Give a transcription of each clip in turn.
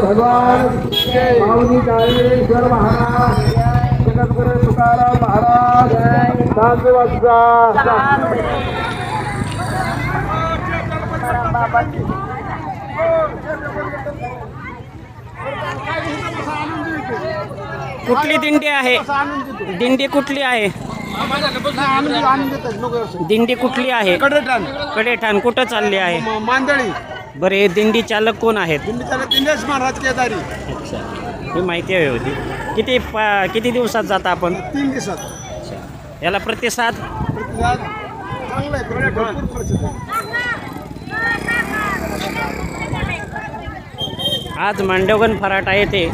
भगवान माऊली काळेश्वर महाराज जगद्गुरु तुकाराम महाराज कुठली दिंडी आहे? दिंडी कुठली आहे? दिंडी कुठली आहे? कडठाण. कडेठाण कुठं चालली आहे? मांदळी बरं दिंडी चालक कोण आहेत? दिंडी चालक दिनेश महाराज केदारी. अच्छा. ही माहिती हवी होती. किती पा किती दिवसात जाता आपण? तीन दिवसात. याला प्रतिसाद? प्रतिसाद? चांगला आहे भरपूर प्रसिद्ध आहे. आज मांडवगण फराटा येते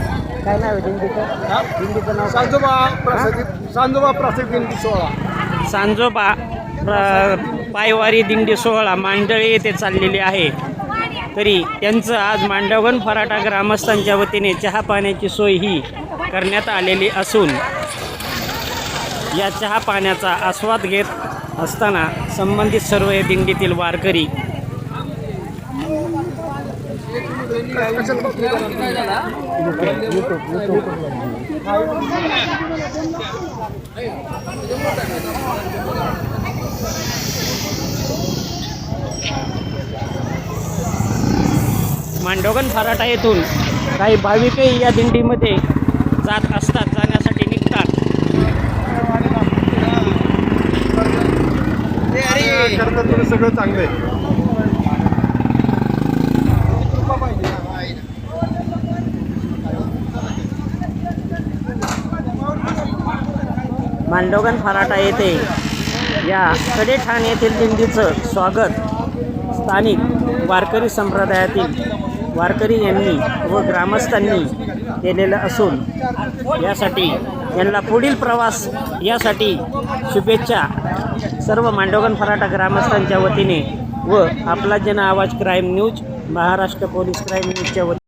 काय नाव आहे दिंडीचं? हा? दिंडीचं नाव सांजोबा प्रसादी सांजोबा प्रसाद दिंडी सोहळा. सांजोबा प्र- पायवारी दिंडी सोहळा मांडळी येथे चाललेली आहे. तरी त्यांचं आज मांडवगण फराटा ग्रामस्थांच्या वतीने चहा पाण्याची सोय ही करण्यात आलेली असून या चहा पाण्याचा आस्वाद घेत असताना संबंधित सर्व या दिंडीतील वारकरी मांडोगण फराटा येथून काही भाविकही या दिंडीमध्ये जात असतात जाण्यासाठी निघतात. सगळं चांगलं आहे. मांडोगण फराटा येथे या कडेठाण येथील दिंडीचं स्वागत. स्थानिक वारकरी संप्रदायातील वारकरी यांनी व ग्रामस्थांनी केलेलं असून यासाठी यांना पुढील प्रवास यासाठी शुभेच्छा. सर्व मांडोगण फराटा ग्रामस्थांच्या वतीने व आपला Jan Awaaz crime news Maharashtra police crime न्यूजच्या वतीने